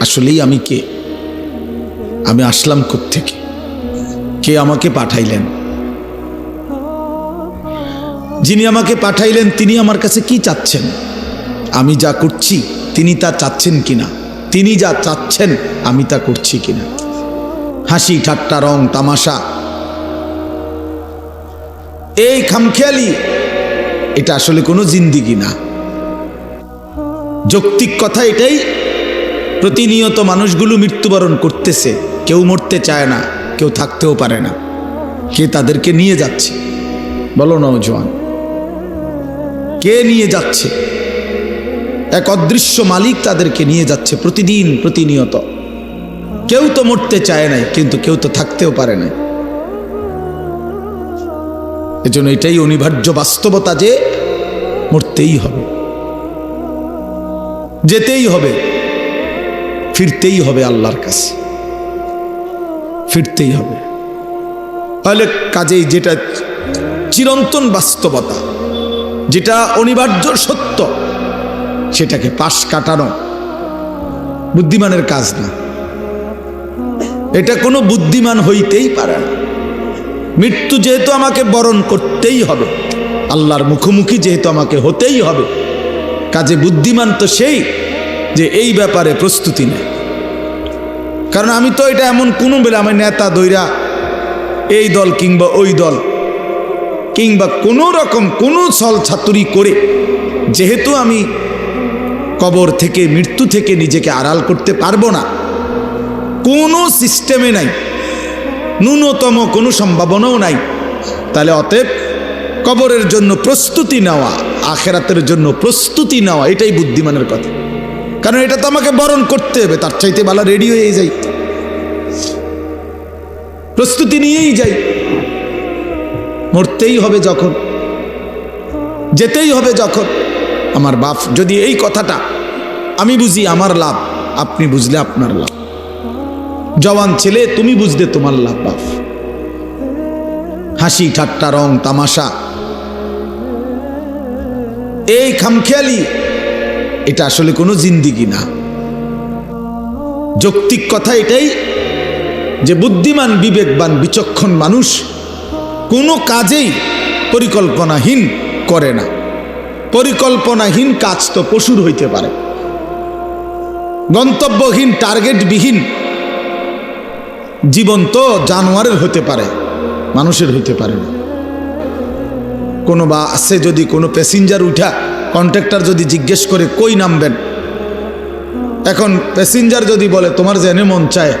আসলেই আমি কে? আমি আসলাম থেকে কে আমাকে পাঠাইলেন? যিনি আমাকে পাঠাইলেন, তিনি আমার কাছে কি চাচ্ছেন? আমি যা করছি, তিনি তা চাচ্ছেন কিনা? তিনি যা চাচ্ছেন, আমি তা করছি কিনা? হাসি, ঠাট্টা, রং, তামাশা। এই খামখেয়ালি, এটা আসলে কোনো জিন্দিগি না। যৌক্তিক কথা এটাই প্রতিনিয়ত মানুষগুলো মৃত্যুবরণ করতেছে। কেউ মরতে চায় না, কেউ থাকতেও পারে না। কে তাদেরকে নিয়ে যাচ্ছে? বলো নৌজওয়ান কে নিয়ে যাচ্ছে? এক অদৃশ্য মালিক তাদেরকে নিয়ে যাচ্ছে প্রতিদিন, প্রতিনিয়ত। কেউ তো মরতে চায় নাই, কিন্তু কেউ তো থাকতেও পারে না এজন্য এটাই অনিবার্য বাস্তবতা যে মরতেই হবে। যেতেই হবে। ফিরতেই হবে আল্লাহর কাছে। ফিরতেই হবে। তাহলে কাজেই যেটা চিরন্তন বাস্তবতা, যেটা অনিবার্য সত্য, সেটাকে পাশ কাটানো বুদ্ধিমানের কাজ না। এটা কোনো বুদ্ধিমান হইতেই পারে না। মৃত্যু যেহেতু আমাকে বরণ করতেই হবে, আল্লাহর মুখোমুখি যেহেতু আমাকে হতেই হবে, কাজে বুদ্ধিমান তো সেই যে এই ব্যাপারে প্রস্তুতি নেয়। কারণ আমি তো এটা এমন কোনো বেলা আমি নেতা দৈরা এই দল কিংবা ওই দল কিংবা কোনো রকম কোনো ছল ছাতুরি করে যেহেতু আমি কবর থেকে, মৃত্যু থেকে নিজেকে আড়াল করতে পারব না, কোনো সিস্টেমে নাই, ন্যূনতম কোনো সম্ভাবনাও নাই, তাহলে অতএব কবরের জন্য প্রস্তুতি নেওয়া, আখেরাতের জন্য প্রস্তুতি নেওয়া, এটাই বুদ্ধিমানের কথা। কারণ এটা তো আমাকে বরণ করতে হবে, তার চাইতে ভালো রেডি হয়ে যাই। প্রস্তুতি নিয়েই যাই। মরতেই হবে যখন, যেতেই হবে যখন। আমার বাপ যদি এই কথাটা, আমি বুঝি আমার লাভ, আপনি বুঝলে আপনার লাভ। জওয়ান ছেলে, তুমি বুঝলে তোমার লাভ, বাপ। হাসি, ঠাট্টা, রং, তামাশা। এই খামখেয়ালি এটা আসলে কোনো জিন্দিগি না। যৌক্তিক কথা এটাই যে বুদ্ধিমান, বিবেকবান, বিচক্ষণ মানুষ কোনো কাজেই পরিকল্পনাহীন করে না। পরিকল্পনাহীন কাজ তো পশুর হইতে পারে। গন্তব্যহীন, টার্গেটবিহীন জীবন তো জানোয়ারের হতে পারে, মানুষের হইতে পারে না। কোনো বা আছে যদি কোনো প্যাসেঞ্জার উঠা কন্ট্রাক্টর যদি জিজ্ঞেস করে, কই নামবেন? এখন প্যাসেঞ্জার যদি বলে, তোমার জেনে মন চায়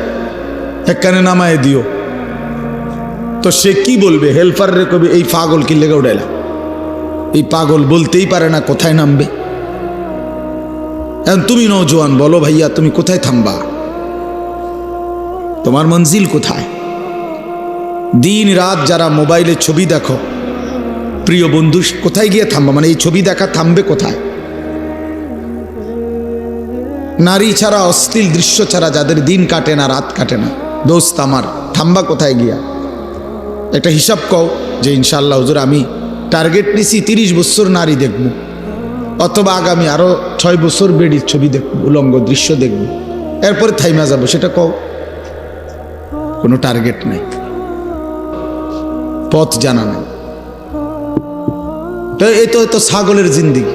একখানে নামায় দিও। তো সে কি বলবে? হেল্পার রে কবি এই পাগল কি লেগে উঠাইলা এই পাগল বলতেই পারে না কোথায় নামবে। এখন তুমি নৌজোয়ান বলো ভাইয়া, তুমি কোথায় থামবা? তোমার মঞ্জিল কোথায়? দিন রাত যারা মোবাইলে ছবি দেখো প্রিয় বন্ধু, কোথায় গিয়ে থামবা? মানে এই ছবি দেখা থামবে কোথায়? নারী ছাড়া অশ্লীল দৃশ্য ছাড়া যাদের দিন কাটে না, রাত কাটে না। দোস্ত আমার, থামবা কোথায় গিয়া? একটা হিসাব কও যে ইনশাল্লাহ হুজুর, আমি টার্গেট নিছি তিরিশ বছর নারী দেখব, অথবা আগামী আরও ছয় বছর বেডির ছবি দেখব, উলঙ্গ দৃশ্য দেখব, এরপরে থাইমা যাব, সেটা কও। কোনো টার্গেট নেই। পথ জানা নেই। তো এই তো, এ তো ছাগলের জিন্দিগি।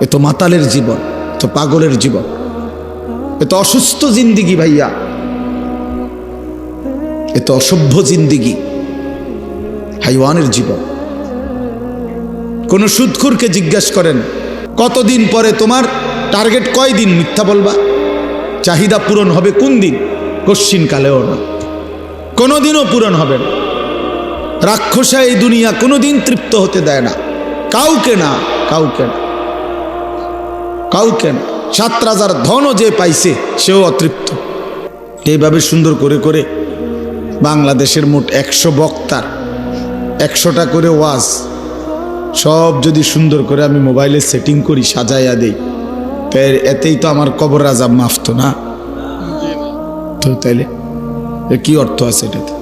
এ তো মাতালের জীবন, এ তো পাগলের জীবন। এ তো অসুস্থ জিন্দিগি ভাইয়া। এ তো অসভ্য জিন্দিগি, হাইওয়ানের জীবন। কোন সুদখুরকে জিজ্ঞাসা করেন, কতদিন পরে তোমার টার্গেট কয় দিন মিথ্যা বলবা? চাহিদা পূরণ হবে কোন দিন? কশ্চিন কালেও না। কোনোদিনও পূরণ হবে না। রাক্ষসা এই দুনিয়া কোনোদিন তৃপ্ত হতে দেয় না। কাউকে না কাউকে না। কাউকে না। সাত রাজার ধনও যে পাইছে, সেও অতৃপ্ত। এইভাবে সুন্দর করে করে বাংলাদেশের মোট একশো বক্তার, একশোটা করে ওয়াজ, সব যদি সুন্দর করে আমি মোবাইলে সেটিং করি, সাজাইয়া দেই তাই এতেই তো আমার কবর রাজা মাফতো না? তো তাইলে কি অর্থ আছে এটাতে?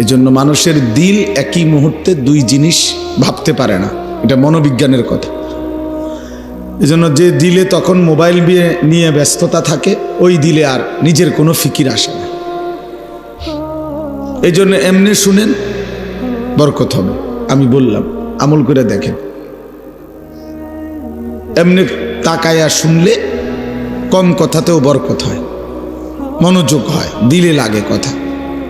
এই জন্য মানুষের দিল একই মুহূর্তে দুই জিনিস ভাবতে পারে না। এটা মনোবিজ্ঞানের কথা। এজন্য যে দিলে তখন মোবাইল নিয়ে ব্যস্ততা থাকে, ওই দিলে আর নিজের কোনো ফিকির আসে না। এই জন্য এমনি শুনেন, বরকত হবে। আমি বললাম, আমল করে দেখেন। এমনি তাকায়া শুনলে কম কথাতেও বরকত হয়। মনোযোগ হয়, দিলে লাগে কথা।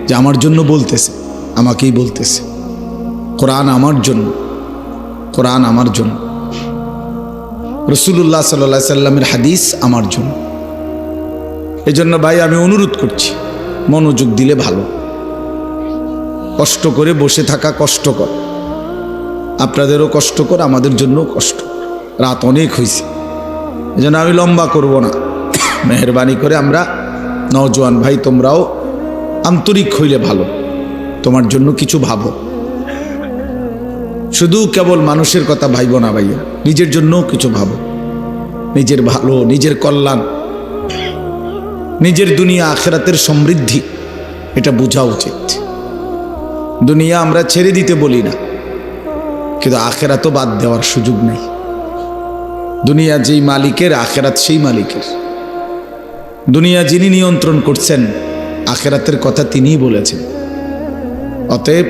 যে আমার জন্য বলতেছে, আমাকেই বলতেছে। কোরআন আমার জন্য, কোরআন আমার জন্য রসুল্লাহ সাল্লা সাল্লামের হাদিস আমার জন্য। এই জন্য ভাই আমি অনুরোধ করছি, মনোযোগ দিলে ভালো। কষ্ট করে বসে থাকা কষ্টকর। আপনাদেরও কষ্টকর, আমাদের জন্য কষ্ট। রাত অনেক হয়েছে এই জন্য আমি লম্বা করব না। মেহরবানি করে আমরা, নওজোয়ান ভাই তোমরাও আন্তরিক হইলে ভালো। তোমার জন্য কিছু ভাবো। শুধু কেবল মানুষের কথা ভাইব না ভাইয়া, নিজের জন্যও কিছু ভাবো। নিজের ভালো, নিজের কল্যাণ, নিজের দুনিয়া আখেরাতের সমৃদ্ধি, এটা বোঝা উচিত। দুনিয়া আমরা ছেড়ে দিতে বলি না, কিন্তু আখেরাতও বাদ দেওয়ার সুযোগ নেই। দুনিয়া যেই মালিকের, আখেরাত সেই মালিকের। দুনিয়া যিনি নিয়ন্ত্রণ করছেন, আখেরাতের কথা তিনিই বলেছেন। অতএব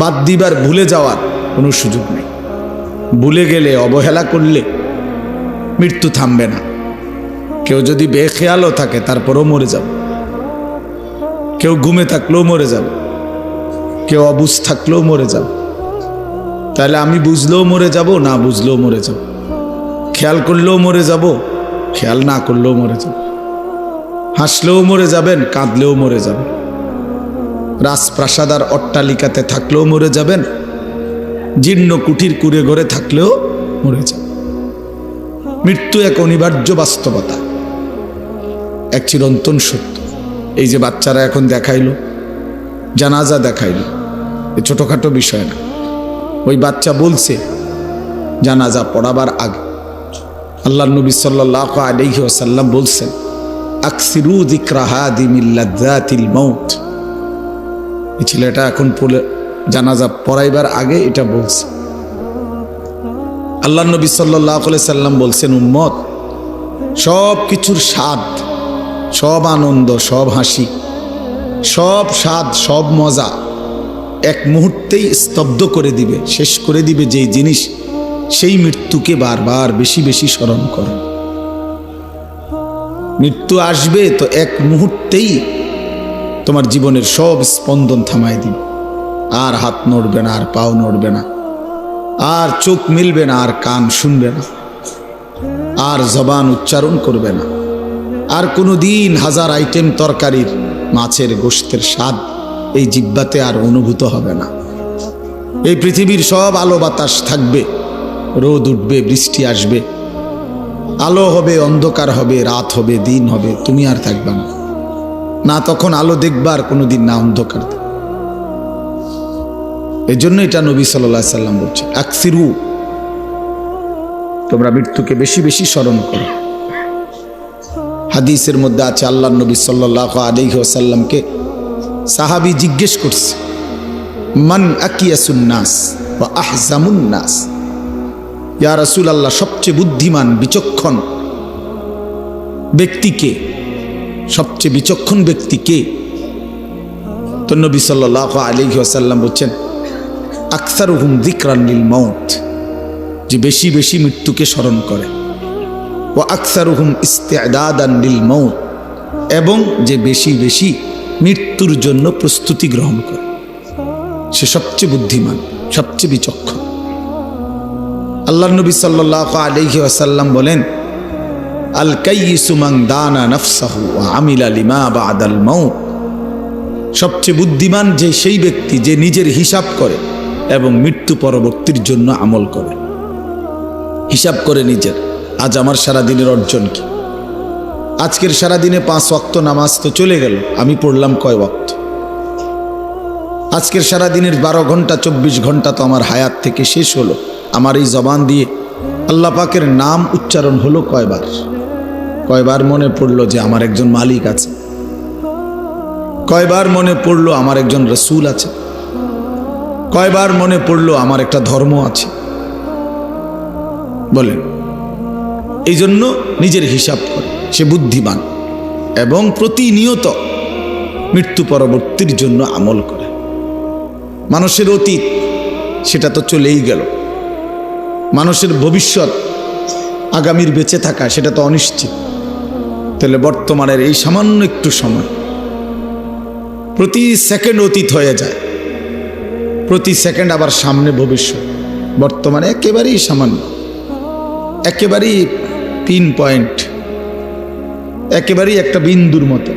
বাদ দিবার ভুলে যাওয়ার কোনো সুযোগ নেই। ভুলে গেলে অবহেলা করলে মৃত্যু থামবে না। কেউ যদি বেখেয়ালও থাকে, তারপরও মরে যাবে। কেউ ঘুমে থাকলেও মরে যাবে। কেউ অবুজ থাকলেও মরে যাবে। তাহলে আমি বুঝলেও মরে যাব, না বুঝলেও মরে যাব। খেয়াল করলেও মরে যাব, খেয়াল না করলেও মরে যাব। হাসলেও মরে যাবেন, কাঁদলেও মরে যাবেন। রাজপ্রাসাদার অট্টালিকাতে থাকলেও মরে যাবেন, জীর্ণ কুঠির কুড়ে ঘরে থাকলেও মরে যাবেন। মৃত্যু এক অনিবার্য বাস্তবতা, এক চিরন্তন সত্য। এই যে বাচ্চারা এখন দেখাইল, জানাজা দেখাইল, এ ছোটোখাটো বিষয় না। ওই বাচ্চা বলছে, জানাজা পড়াবার আগে। আল্লাহ নবী সাল্লাহ আলহি ওসাল্লাম বলছেন, আকসিরু দিক্রাহাদি মিল্লাদাতিল মৌত এই ছেলেটা এখন জানাজা পড়াইবার আগে এটা বলছে। আল্লাহ নবী সাল্লাহ সাল্লাম বলছেন, উম্মত, সব কিছুর স্বাদ, সব আনন্দ, সব হাসি, সব স্বাদ, সব মজা এক মুহূর্তেই স্তব্ধ করে দিবে, শেষ করে দিবে যেই জিনিস, সেই মৃত্যুকে বারবার বেশি বেশি স্মরণ করে। মৃত্যু আসবে তো এক মুহূর্তেই তোমার জীবনের সব স্পন্দন থামাই দিন আর হাত নড়বে না, আর পাও নড়বে না, আর চোখ মিলবে না, আর কান শুনবে না, আর জবান উচ্চারণ করবে না। আর কোনো দিন হাজার আইটেম তরকারির মাছের গোষ্ঠের স্বাদ এই জিব্বাতে আর অনুভূত হবে না। এই পৃথিবীর সব আলো বাতাস থাকবে, রোদ উঠবে, বৃষ্টি আসবে, আলো হবে, অন্ধকার হবে, রাত হবে, দিন হবে, তুমি আর থাকবে না। না তখন আলো দেখবার কোনো দিন না অন্ধকার। এই জন্য এটা নবী সাল্লাহ সাল্লাম বলছে আকসিরু, তোমরা মৃত্যুকে বেশি বেশি স্মরণ করো। হাদিসের মধ্যে আছে আল্লাহ নবী সাল্লাহ আসাল্লামকে সাহাবি জিজ্ঞেস করছে, মান আকিয়াসুন্নাস বা আহজামুন্নাস ইয়া রাসুল আল্লাহ সবচেয়ে বুদ্ধিমান, বিচক্ষণ ব্যক্তিকে সবচেয়ে বিচক্ষণ ব্যক্তিকে তো নবী সাল্লাহ আলহি আসাল্লাম বলছেন আকসার হুম দিকরান্নিল মৌত যে বেশি বেশি মৃত্যুকে স্মরণ করে। ও আকসার হুম ইস্তেদাদান্নিল মৌত এবং যে বেশি বেশি মৃত্যুর জন্য প্রস্তুতি গ্রহণ করে। সে সবচেয়ে বুদ্ধিমান, সবচেয়ে বিচক্ষণ। আল্লাহ নবী সাল্লাহ আলহি আসাল্লাম বলেন আল কাইসুমাং দানা নফসাহু আমিল আলিমা বা আদাল মৌত সবচেয়ে বুদ্ধিমান যে সেই ব্যক্তি যে নিজের হিসাব করে এবং মৃত্যু পরবর্তীর জন্য আমল করে। হিসাব করে নিজের। আজ আমার সারা দিনের অর্জন কি? আজকের সারা দিনে পাঁচ ওয়াক্ত নামাজ তো চলে গেল, আমি পড়লাম কয় ওয়াক্ত? আজকের সারা দিনের বারো ঘণ্টা, চব্বিশ ঘণ্টা তো আমার হায়াত থেকে শেষ হলো। আমার এই জবান দিয়ে আল্লাহ পাকের নাম উচ্চারণ হলো কয়বার? কয়বার মনে পড়ল যে আমার একজন মালিক আছে? কয়বার মনে পড়ল আমার একজন রসুল আছে? কয়বার মনে পড়ল আমার একটা ধর্ম আছে? বলেন এই জন্য নিজের হিসাব করে, সে বুদ্ধিমান এবং প্রতিনিয়ত মৃত্যু পরবর্তীর জন্য আমল করে। মানুষের অতীত, সেটা তো চলেই গেল। মানুষের ভবিষ্যৎ আগামীর বেঁচে থাকা, সেটা তো অনিশ্চিত। তাহলে বর্তমানের এই সামান্য একটু সময়। প্রতি সেকেন্ড অতীত হয়ে যায়। প্রতি সেকেন্ড আবার সামনে ভবিষ্যৎ। বর্তমানে একেবারেই সামান্য। একেবারেই পিন পয়েন্ট। একেবারেই একটা বিন্দুর মতো।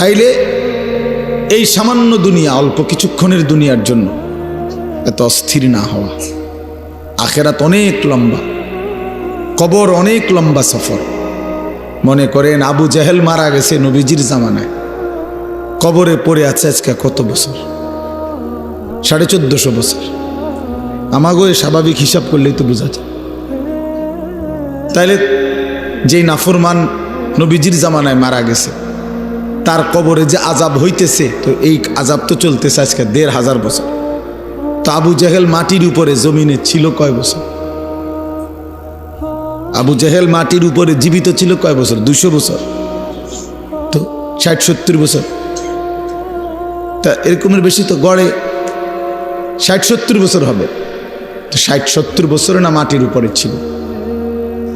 তাইলে এই সামান্য দুনিয়া, অল্প কিছুক্ষণের দুনিয়ার জন্য এত অস্থির না হওয়া। আখেরাত অনেক লম্বা। কবর অনেক লম্বা সফর। মনে করেন আবু জাহেল মারা গেছে নবীজির জামানায়। কবরে পড়ে আছে আজকে কত বছর? সাড়ে চোদ্দশো বছর। আমাগো স্বাভাবিক হিসাব করলেই তো বোঝা যায়। তাইলে যেই নাফরমান নবীজির জামানায় মারা গেছে, তার কবরে যে আজাব হইতেছে, তো এই আজাব তো চলতেছে আজকে দেড় হাজার বছর। তো আবু জাহেল মাটির উপরে জমিনে ছিল কয় বছর? আবু জাহেল মাটির উপরে জীবিত ছিল কয় বছর? দুশো বছর। তো ষাট, সত্তর বছর। তা এরকমের বেশি তো গড়ে ষাট, সত্তর বছর হবে। তো ষাট, সত্তর বছরে না মাটির উপরে ছিল।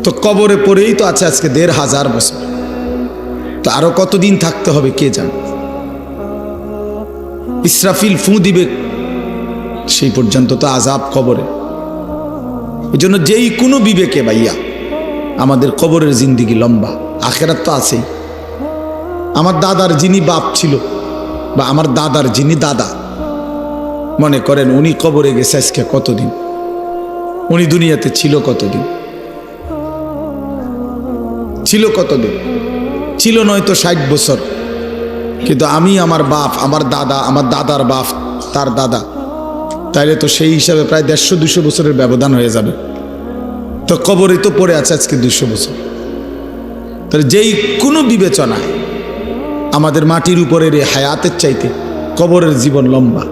তো কবরে পড়েই তো আছে আজকে দেড় হাজার বছর। তো আরও কতদিন থাকতে হবে কে জানে? ইসরাফিল ফু দিবে সেই পর্যন্ত তো আজাব কবরে। এই জন্য যেই কোনো বিবেকে ভাইয়া আমাদের কবরের জিন্দিগি লম্বা। আখেরাত তো আছেই। আমার দাদার যিনি বাপ ছিল, বা আমার দাদার যিনি দাদা, মনে করেন উনি কবরে গেছে আজকে কতদিন? উনি দুনিয়াতে ছিল কতদিন? ছিল কতদিন? ছিল নয়তো ষাট বছর। কিন্তু আমি, আমার বাপ, আমার দাদা, আমার দাদার বাপ, তার দাদা, তাইলে তো সেই হিসাবে প্রায় দেড়শো দুশো বছরের ব্যবধান হয়ে যাবে। তো কবরে তো পড়ে আছে আজকে দুশো বছর। তাহলে যেই কোনো বিবেচনায় আমাদের মাটির উপরের এই হায়াতের চাইতে কবরের জীবন লম্বা।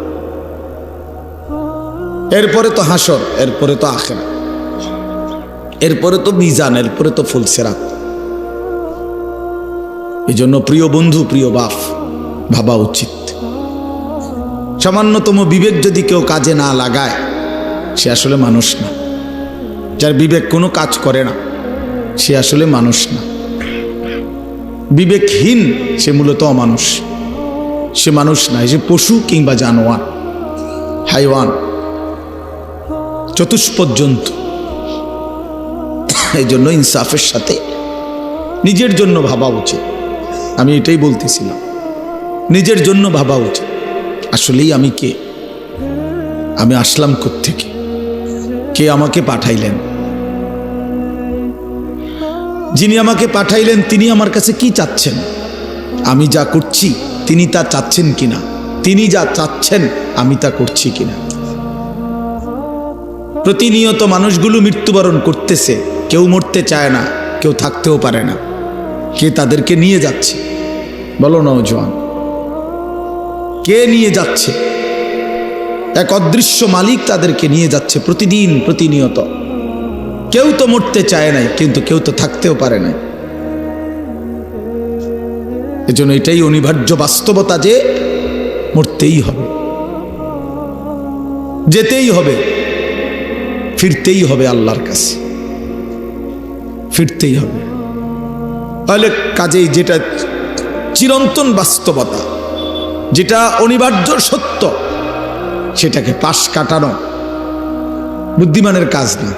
এরপরে তো হাসর, এরপরে তো আখেরা, এরপরে তো মিজান, এরপরে তো ফুলসেরাত। এই জন্য প্রিয় বন্ধু, প্রিয় বাপ, ভাবা উচিত। সামান্যতম বিবেক যদি কেউ কাজে না লাগায়, সে আসলে মানুষ না। যার বিবেক কোনো কাজ করে না, সে আসলে মানুষ না। বিবেকহীন, সে মূলত অমানুষ। সে মানুষ না সে পশু কিংবা জানোয়ার, হাইওয়ান চতুষ্পদ জন্তু এই জন্য ইনসাফের সাথে নিজের জন্য ভাবা উচিত। আমি এটাই বলতেছিলাম। নিজের জন্য ভাবা উচিত। আসলেই আমি কে? আমি আসলাম থেকে কে আমাকে পাঠাইলেন? যিনি আমাকে পাঠাইলেন, তিনি আমার কাছে কি চাচ্ছেন? আমি যা করছি, তিনি তা চাচ্ছেন কিনা? তিনি যা চাচ্ছেন, আমি তা করছি কিনা? প্রতিনিয়ত মানুষগুলো মৃত্যুবরণ করতেছে। কেউ মরতে চায় না, কেউ থাকতেও পারে না। কে তাদেরকে নিয়ে যাচ্ছে? বলো নৌজওয়ান কে নিয়ে যাচ্ছে? এক অদৃশ্য মালিক তাদেরকে নিয়ে যাচ্ছে প্রতিদিন, প্রতিনিয়ত। কেউ তো মরতে চায় নাই, কিন্তু কেউ তো থাকতেও পারে নাই। এজন্য এটাই অনিবার্য বাস্তবতা যে মরতেই হবে। যেতেই হবে, ফিরতেই হবে আল্লাহর কাছে। ফিরতেই হবে। তাহলে কাজেই যেটা চিরন্তন বাস্তবতা, যেটা অনিবার্য সত্য, সেটাকে পাশ কাটানো বুদ্ধিমানের কাজ না।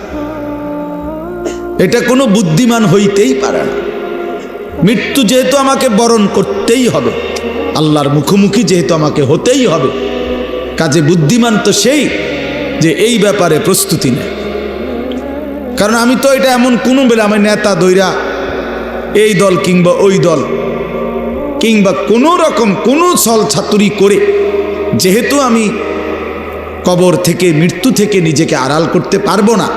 এটা কোনো বুদ্ধিমান হইতেই পারে না। মৃত্যু যেহেতু আমাকে বরণ করতেই হবে, আল্লাহর মুখোমুখি যেহেতু আমাকে হতেই হবে, কাজে বুদ্ধিমান তো সেই যে এই ব্যাপারে প্রস্তুতি নেয়। কারণ আমি তো এটা এমন কোনো বেলা আমার নেতা দৈরা এই দল কিংবা ওই দল কিংবা কোনো রকম কোনো ছল ছাতুরি করে যেহেতু আমি কবর থেকে, মৃত্যু থেকে নিজেকে আড়াল করতে পারব না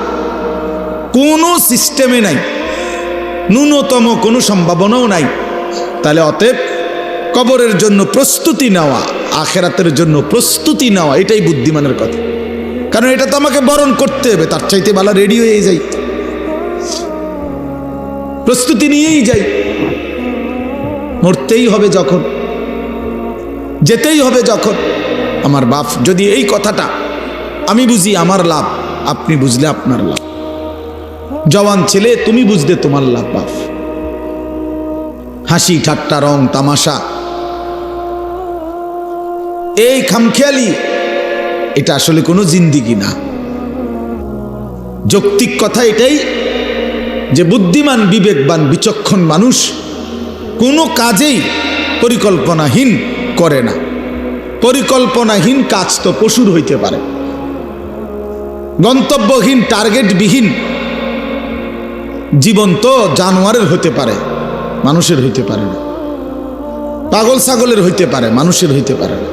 কোনো সিস্টেমে নাই। ন্যূনতম কোনো সম্ভাবনাও নাই। তাহলে অতএব কবরের জন্য প্রস্তুতি নেওয়া, আখেরাতের জন্য প্রস্তুতি নেওয়া, এটাই বুদ্ধিমানের কথা। কারণ এটা তো আমাকে বরণ করতে হবে, তার চাইতে ভালো রেডি হয়ে যাই। প্রস্তুতি নিয়েই যাই। মরতেই হবে যখন, যেতেই হবে যখন। আমার বাপ, যদি এই কথাটা আমি বুঝি, আমার লাভ, আপনি বুঝলে আপনার লাভ। জওয়ান ছেলে, তুমি বুঝতে তোমার লাভ, বাপ। হাসি, ঠাট্টা, রং, তামাশা। এই খামখেয়ালি, এটা আসলে কোনো জিন্দিগি না। যৌক্তিক কথা এটাই যে বুদ্ধিমান, বিবেকবান, বিচক্ষণ মানুষ কোনো কাজেই পরিকল্পনাহীন করে না। পরিকল্পনাহীন কাজ তো পশুর হইতে পারে। গন্তব্যহীন টার্গেটবিহীন জীবন তো জানোয়ারের হতে পারে, মানুষের হইতে পারে না। পাগল ছাগলের হইতে পারে, মানুষের হইতে পারে না।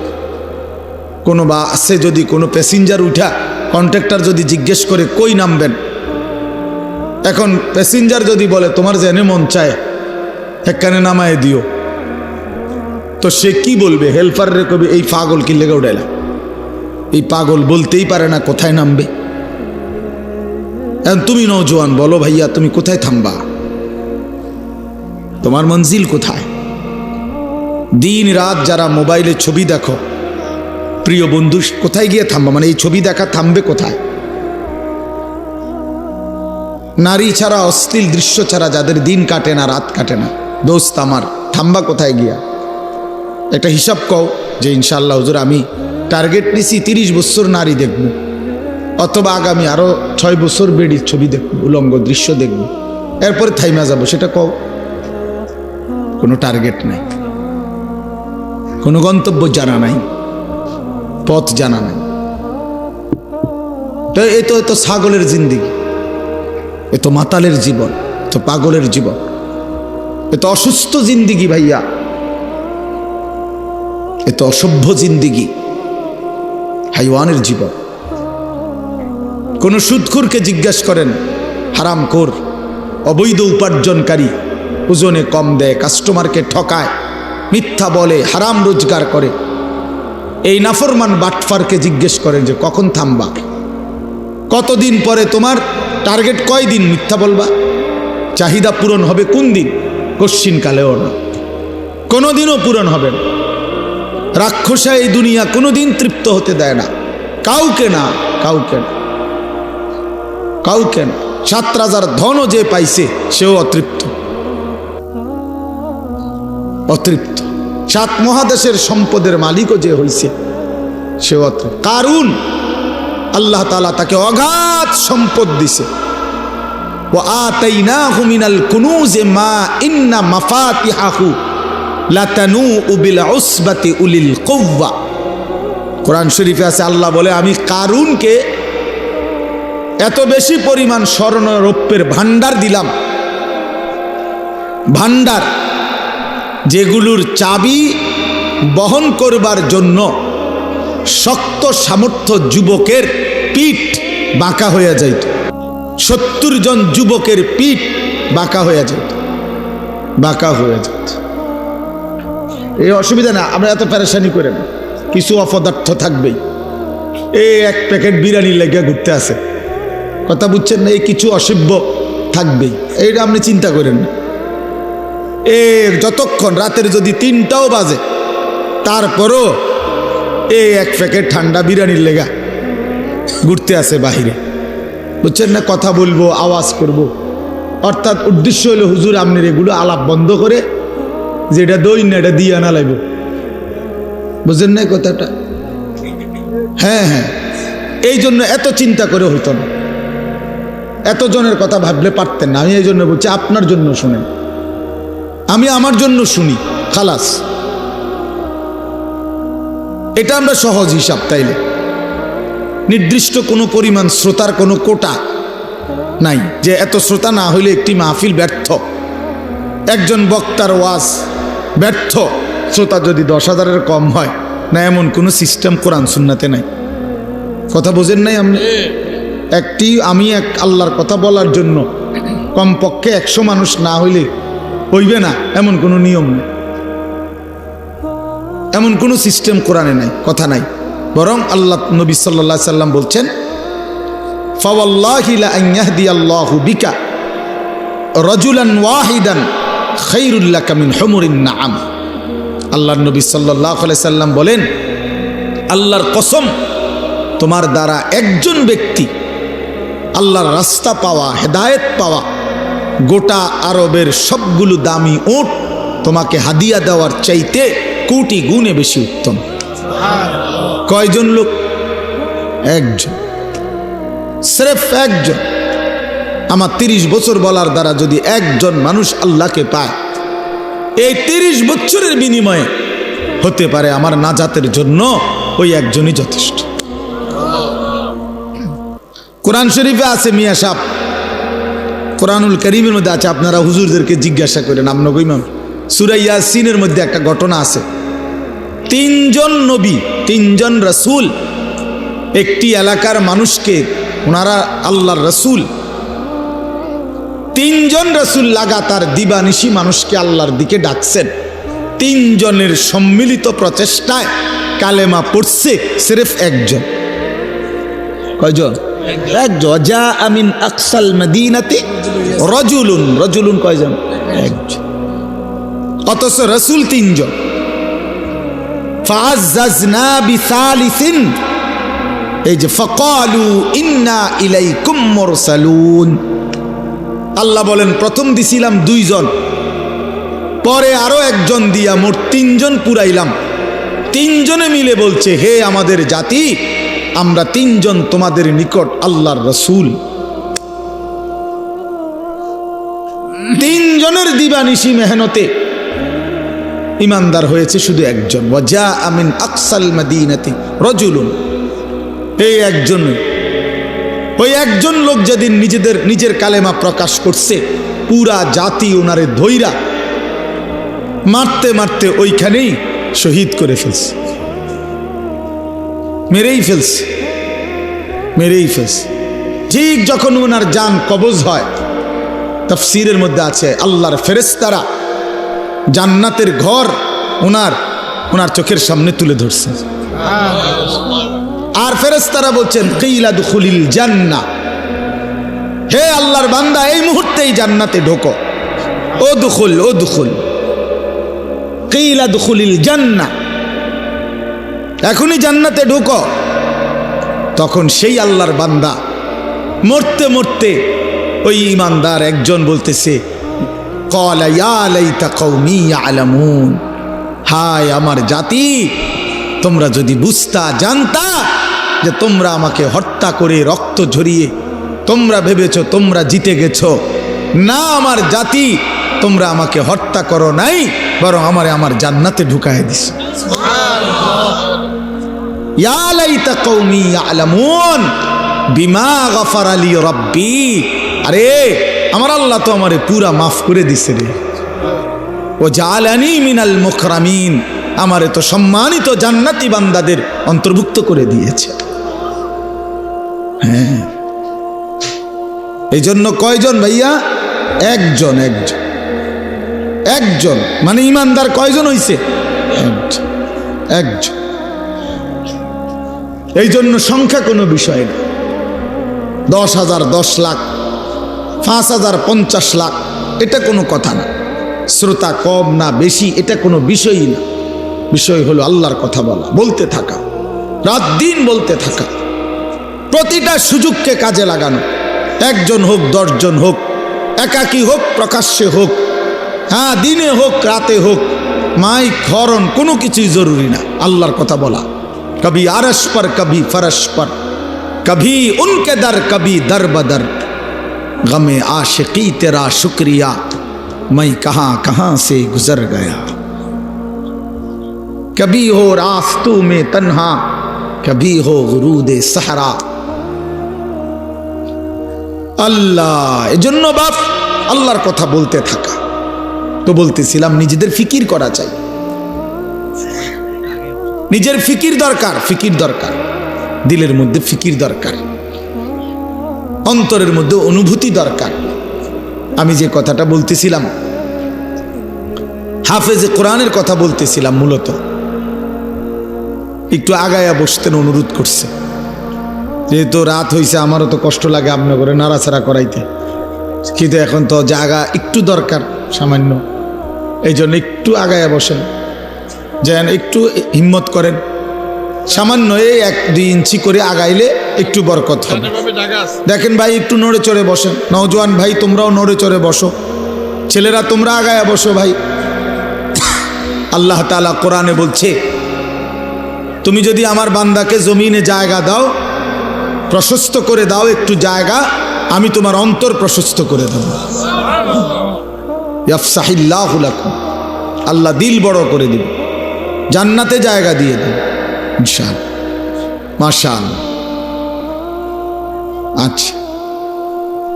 কোনো বা আছে যদি কোনো প্যাসেঞ্জার উঠা কন্ট্রাক্টর যদি জিজ্ঞেস করে, কই নামবেন? এখন প্যাসেঞ্জার যদি বলে, তোমার জেনে মন চায় একখানে নামায় দিও। তো সে কি বলবে? হেল্পারে কবি, এই পাগল কি লেগে উঠাইলা এই পাগল বলতেই পারে না কোথায় নামবে। তুমি নৌজোয়ান বলো ভাইয়া, তুমি কোথায় থামবা? তোমার মঞ্জিল কোথায়? দিন রাত যারা মোবাইলে ছবি দেখো, প্রিয় বন্ধু, কোথায় গিয়ে থামবা? মানে এই ছবি দেখা থামবে কোথায়? নারী ছাড়া অশ্লীল দৃশ্য ছাড়া যাদের দিন কাটে না, রাত কাটে না। দোস্ত আমার, থামবা কোথায় গিয়া? একটা হিসাব কও যে ইনশাল্লাহ হুজুর, আমি টার্গেট নিছি তিরিশ বছর নারী দেখব। অথবা আগামী আরও ছয় বছর বেড়ির ছবি দেখব উলঙ্গ দৃশ্য দেখব। এরপরে থাইমা যাব, সেটা কও। কোনো টার্গেট নাই। কোনো গন্তব্য জানা নাই। পথ জানা নাই। তো এ তো এ তো ছাগলের জিন্দিগি। এ তো মাতালের জীবন তো পাগলের জীবন। এ তো অসুস্থ জিন্দিগি ভাইয়া। এ তো অসভ্য জিন্দিগি। হাইওয়ানের জীবন। কোন সুদখুরকে জিজ্ঞেস করেন, হারাম কর অবৈধ উপার্জনকারী, ওজনে কম দেয় কাস্টমারকে ঠকায়, মিথ্যা বলে, হারাম রোজগার করে? এই নাফরমান বাটফারকে জিজ্ঞেস করেন যে, কখন থামবা? কতদিন পরে তোমার টার্গেট কয় দিন মিথ্যা বলবা? চাহিদা পূরণ হবে কোন দিন? কশ্চিন কালেও না। কোনোদিনও পূরণ হবে না। রাক্ষসা এই দুনিয়া কোনোদিন তৃপ্ত হতে দেয় না। কাউকে না কাউকে না। কাউকে না সাত রাজার ধনও যে পাইছে, সেও অতৃপ্ত। অতৃপ্ত। সাত মহাদেশের সম্পদের মালিকও যে হইছে, সেও অতৃপ্ত। কারুন? আল্লাহ তালা তাকে অগাধ সম্পদ দিছে। ও আতাইনাহু মিনাল কুনুজে মা ইন্না মাফাতিহাহু লাতানু উবিল উসবাতি উলিল কৌবা কোরআন শরীফে আছে, আল্লাহ বলে, আমি কারুনকে এত বেশি পরিমাণ স্বর্ণ রৌপ্যের ভান্ডার দিলাম। ভান্ডার যেগুলোর চাবি বহন করবার জন্য শক্ত সামর্থ্য যুবকের পিঠ বাঁকা হয়ে যাইত। সত্তর জন যুবকের পিঠ বাঁকা হয়ে যেত বাঁকা হয়ে যেত এই অসুবিধা না, আমরা এত প্যারেশানি করে না কিছু অপদার্থ থাকবেই। এই এক প্যাকেট বিরিয়ানি লেগে ঘুরতে আসে কথা বুঝছেন না, এই কিছু অসভ্য থাকবেই। এইটা আপনি চিন্তা করেন। না এ যতক্ষণ রাতের যদি তিনটাও বাজে, তারপরও এই এক প্যাকেট ঠান্ডা বিরিয়ানির লেগা ঘুরতে আসে বাহিরে। বুঝছেন না, কথা বলব, আওয়াজ করব। অর্থাৎ উদ্দেশ্য হলো হুজুর আপনার এগুলো আলাপ বন্ধ করে যে এটা দই না, এটা দিয়ে আনা লাগবে। বুঝলেন না কথাটা? হ্যাঁ হ্যাঁ। এই জন্য এত চিন্তা করে হইতো না। এত জনের কথা ভাবলে পারতেন না। আমি এই জন্য বলছি, আপনার জন্য শুনেন আমি আমার জন্য শুনি, খালাস। এটা আমরা সহজ হিসাব তাইলে। নির্দিষ্ট কোনো পরিমাণ শ্রোতার কোনো কোটা নাই, যে এত শ্রোতা না হইলে একটি মাহফিল ব্যর্থ। একজন বক্তার ওয়াজ ব্যর্থ। শ্রোতা যদি দশ হাজারের কম হয়, না এমন কোনো সিস্টেম কোরআন সুন্নাতে নাই। কথা বোঝেন নাই আপনি? একটি আমি এক আল্লাহর কথা বলার জন্য কমপক্ষে একশো মানুষ না হইলে হইবে না, এমন কোনো নিয়ম নেই। এমন কোনো সিস্টেম কোরআনে নাই, কথা নাই। বরং আল্লাহ নবী সাল্লা সাল্লাম বলছেন বিকা রাজুলান ওয়াহিদান খাইরুল লাকা মিন হুমুরিন সাল্লাম বলেন, আল্লাহর কসম তোমার দ্বারা একজন ব্যক্তি আল্লাহর রাস্তা পাওয়া হেদায়েত পাওয়া গোটা আরবের সবগুলো দামি উট তোমাকে হাদিয়া দেওয়ার চাইতে কোটি গুণে বেশি উত্তম। কয়জন লোক? একজন। স্রেফ একজন। আমার তিরিশ বছর বলার দ্বারা যদি একজন মানুষ আল্লাহকে পায় এই তিরিশ বছরের বিনিময়ে হতে পারে আমার নাজাতের জন্য ওই একজনই যথেষ্ট। কোরআন শরীফে আছে মিয়া সাহ। কোরআনুল করিমের মধ্যে আছে, আপনারা হুজুরদেরকে জিজ্ঞাসা করেন আপনাকে ইমাম। সুরাইয়া সিনের মধ্যে একটা ঘটনা আছে। তিনজন নবী, তিনজন রসুল, একটি এলাকার মানুষকে ওনারা আল্লাহর রসুল। তিনজন রসুল লাগাতার দিবানিশি মানুষকে আল্লাহর দিকে ডাকছেন। তিনজনের সম্মিলিত প্রচেষ্টায় কালেমা পড়ছে, সিরেফ একজন। কয়জন? রজুলুন রজুলুন একজন। রসুল তিনজন। এই যে ফকালু ইন্না আল্লাহ বলেন, প্রথম দিছিলাম দুইজন। পরে আরও একজন দিয়া মোট তিনজন পুরাইলাম। তিনজনে মিলে বলছে, হে আমাদের জাতি আমরা তিনজন তোমাদের নিকট আল্লাহর রসুল। তিনজনের দিবানিশি মেহনতে ইমানদার হয়েছে শুধু একজন। ওয়াজা আমিন আকসাল মাদিনাতি রজুলুন। এই একজন, ওই একজন লোক যেদিন নিজেদের, নিজের কালেমা প্রকাশ করছে, পুরা জাতি ওনারে ধৈরা মারতে মারতে ওইখানেই শহীদ করে ফেলছে। মেরেই ফেলছে। মেরেই ফেলছে। ঠিক যখন ওনার যান কবজ হয়, তফসিরের মধ্যে আছে, আল্লাহর ফেরেস্তারা জান্নাতের ঘর ওনার ওনার চোখের সামনে তুলে ধরছে। আর ফেরেস্তারা বলছেন, কিলা দুখুলিল জান্না। হে আল্লাহর বান্দা, এই মুহূর্তেই জান্নাতে ঢোকো। ও দুখুল ও দুখুল। কিলা দুখুলিল জান্না। এখনই জান্নাতে ঢুকো। তখন সেই আল্লাহর বান্দা মরতে মরতে ওই ইমানদার একজন বলতেছে ইয়ালামুন। হায় আমার জাতি, তোমরা যদি বুঝতা, জানতা যে তোমরা আমাকে হত্যা করে রক্ত ঝরিয়ে তোমরা ভেবেছো তোমরা জিতে গেছো। না আমার জাতি, তোমরা আমাকে হত্যা করো নাই, বরং আমারে আমার জান্নাতে ঢুকায় দিস ইয়া লাইতা কওমি বিমা গফার আলী রব্বি। আরে, আমার আল্লাহ তো আমারে পুরা মাফ করে দিছে রে। ও জালানি মিনাল মুখরামিন আমারে তো সম্মানিত জান্নাতি বান্দাদের অন্তর্ভুক্ত করে দিয়েছে। হ্যাঁ। এই জন্য কয়জন ভাইয়া? একজন একজন। একজন। মানে ইমানদার কয়জন হইছে? একজন। একজন। এই জন্য সংখ্যা কোনো বিষয় না। দশ হাজার দশ লাখ, পাঁচ হাজার পঞ্চাশ লাখ, এটা কোনো কথা না। শ্রোতা কম না বেশি, এটা কোনো বিষয়ই না। বিষয় হলো আল্লাহর কথা বলা, বলতে থাকা। রাত দিন বলতে থাকা। প্রতিটা সুযোগকে কাজে লাগানো। একজন হোক, দশজন হোক, একাকী হোক, প্রকাশ্যে হোক হ্যাঁ দিনে হোক, রাতে হোক, মাইক, হরণ, কোনো কিছুই জরুরি না, আল্লাহর কথা বলা। کبھی آرش پر، کبھی فرش پر، کبھی ان کے در، کبھی در بدر۔ غم عاشقی تیرا شکریہ، میں کہاں کہاں سے گزر گیا؟ کبھی ہو راستوں میں تنہا، کبھی ہو غرود صحرا۔ আল্লাহ এজন্য বাপ আল্লাহর কথা বলতে থাকা তো বলতেছিলাম নিজেদের ফিকির করা چاہیے۔ নিজের ফিকির দরকার ফিকির দরকার। দিলের মধ্যে ফিকির দরকার। অন্তরের মধ্যে অনুভূতি দরকার। আমি যে কথাটা বলতেছিলাম, হাফেজে কোরআনের কথা বলতেছিলাম মূলত। একটু আগায়া বসতেন, অনুরোধ করছে। যেহেতু রাত হয়েছে আমারও তো কষ্ট লাগে আপনার করে নাড়াচাড়া করাইতে। কিন্তু এখন তো জায়গা একটু দরকার, সামান্য। এই জন্য একটু আগায়া বসেন। যেন একটু হিম্মত করেন। সামান্য এই এক দুই ইঞ্চি করে আগাইলে একটু বরকত হবে। দেখেন ভাই একটু নড়ে চড়ে বসেন। নওজোয়ান ভাই তোমরাও নড়ে চড়ে বসো। ছেলেরা তোমরা আগায় বসো ভাই। আল্লাহ তালা কোরআনে বলছে তুমি যদি আমার বান্দাকে জমিনে জায়গা দাও প্রশস্ত করে দাও একটু জায়গা আমি তোমার অন্তর প্রশস্ত করে দেব। আল্লাহ দিল বড় করে দিবে। জান্নাতে জায়গা দিয়ে দেবে ইনশাল মাশাল আচ্ছা।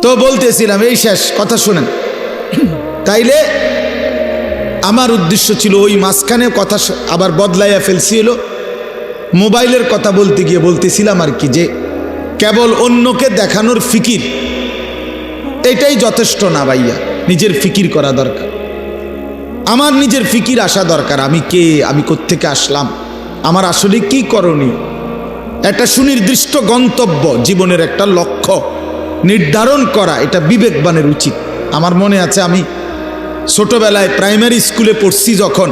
তো বলতেছিলাম, এই শেষ, কথা শুনেন। তাইলে আমার উদ্দেশ্য ছিল ওই মাঝখানে কথা আবার বদলাইয়া ফেলছি হলো। মোবাইলের কথা বলতে গিয়ে বলতেছিলাম আর কি যে, কেবল অন্যকে দেখানোর ফিকির, এটাই যথেষ্ট না ভাইয়া, নিজের ফিকির করা দরকার। আমার নিজের ফিকির আসা দরকার। আমি কে? আমি কোত্থেকে আসলাম? আমার আসলে কি করণীয়? একটা সুনির্দিষ্ট গন্তব্য, জীবনের একটা লক্ষ্য নির্ধারণ করা, এটা বিবেকবানের উচিত। আমার মনে আছে, আমি ছোটবেলায় প্রাইমারি স্কুলে পড়ছি যখন।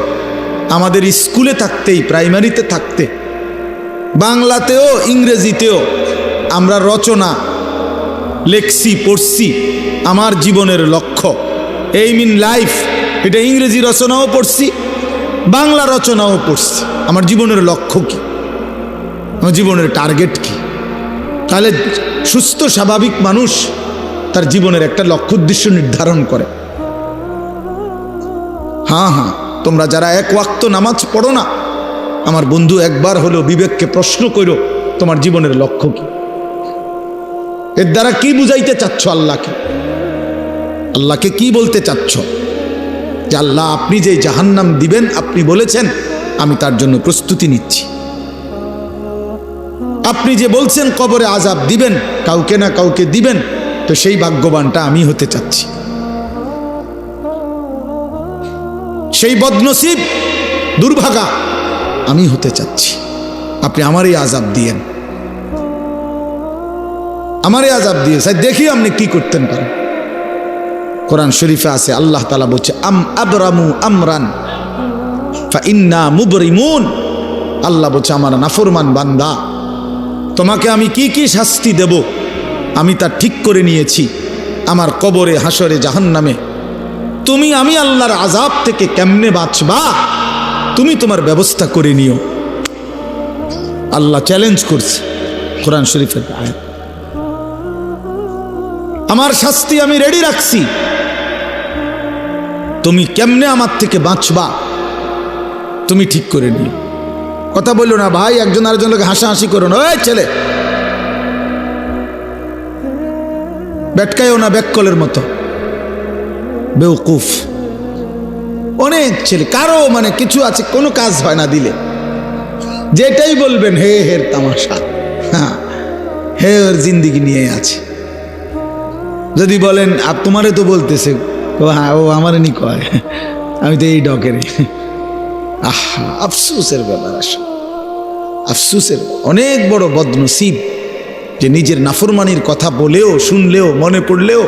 আমাদের স্কুলে থাকতেই, প্রাইমারিতে থাকতে। বাংলাতেও, ইংরেজিতেও আমরা রচনা লেখছি, পড়ছি। আমার জীবনের লক্ষ্য এই মিন লাইফ এটা ইংরেজি রচনাও পড়ছি, বাংলা রচনাও পড়ছি। আমার জীবনের লক্ষ্য কি? আমার জীবনের টার্গেট কি? তাহলে সুস্থ, স্বাভাবিক মানুষ তার জীবনের একটা লক্ষ্য উদ্দেশ্য নির্ধারণ করে। হ্যাঁ হ্যাঁ তোমরা যারা এক ওয়াক্ত নামাজ পড়ো না, আমার বন্ধু একবার হলো বিবেককে প্রশ্ন করো, তোমার জীবনের লক্ষ্য কি? এর দ্বারা কি বুঝাইতে চাচ্ছ আল্লাহকে? আল্লাহকে কি বলতে চাচ্ছ? যে আল্লাহ আপনি যে জাহান্নাম দিবেন, আপনি বলেছেন, আমি তার জন্য প্রস্তুতি নিচ্ছি। আপনি যে বলছেন কবরে আজাব দিবেন, কাউকে না কাউকে দিবেন, তো সেই ভাগ্যবানটা আমি হতে চাচ্ছি। সেই বদনসিব, দুর্ভাগা আমি হতে চাচ্ছি। আপনি আমারই আজাব দিয়েন। আমারই আজাব দিয়ে দেখি আপনি কি করতেন পারেন। কোরআন শরীফে আছে, আল্লাহ তালা বলছে, আম আবরামু আমরান ইন্না মুবরিমুন। আল্লাহ বলছে, আমার নাফরমান বান্দা, তোমাকে আমি কি কি শাস্তি দেব? আমি তা ঠিক করে নিয়েছি, আমার কবরে হাসরে জাহান্নামে। তুমি আমি আল্লাহর আজাব থেকে কেমনে বাঁচবা? তুমি তোমার ব্যবস্থা করে নিও। আল্লাহ চ্যালেঞ্জ করছে কোরআন শরীফের আয়াত। আমার শাস্তি আমি রেডি রাখছি। তুমি কেমনে আমার থেকে বাঁচবা? তুমি ঠিক করে নিও। কথা বলল না ভাই, একজন আরেকজন লোক হাসাহাসি করো না। ওই ছেলে! ব্যাটকায়ও না ব্যাককলের মতো। বেউকুফ। অনেক ছেলে, কারও মানে কিছু আছে, কোনো কাজ হয় না দিলে। যেটাই বলবেন, হে হের তামাশা। হ্যাঁ হে ওর জিন্দিগি নিয়ে আছে। যদি বলেন আর তোমারে তো বলতেছে। ও হ্যাঁ ও আমারে নি কয়। আমি তো এই ডকের আহা, আফসুসের ব্যাপার আসলে। আফসুসের অনেক বড় বদনসিব যে নিজের নাফরমানির কথা বলেও, শুনলেও, মনে পড়লেও,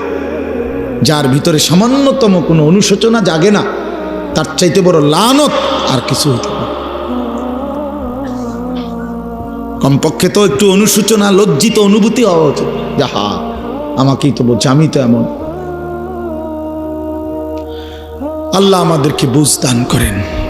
যার ভিতরে সামান্যতম কোনো অনুশোচনা জাগে না, তার চাইতে বড় লানত আর কিছু হইতে পারে। কমপক্ষে তো একটু অনুশোচনা, লজ্জিত অনুভূতি হওয়া উচিত। যাহা আমাকেই তো বলছে আমি তো এমন। আল্লাহ আমাদেরকে বুঝ দান করেন।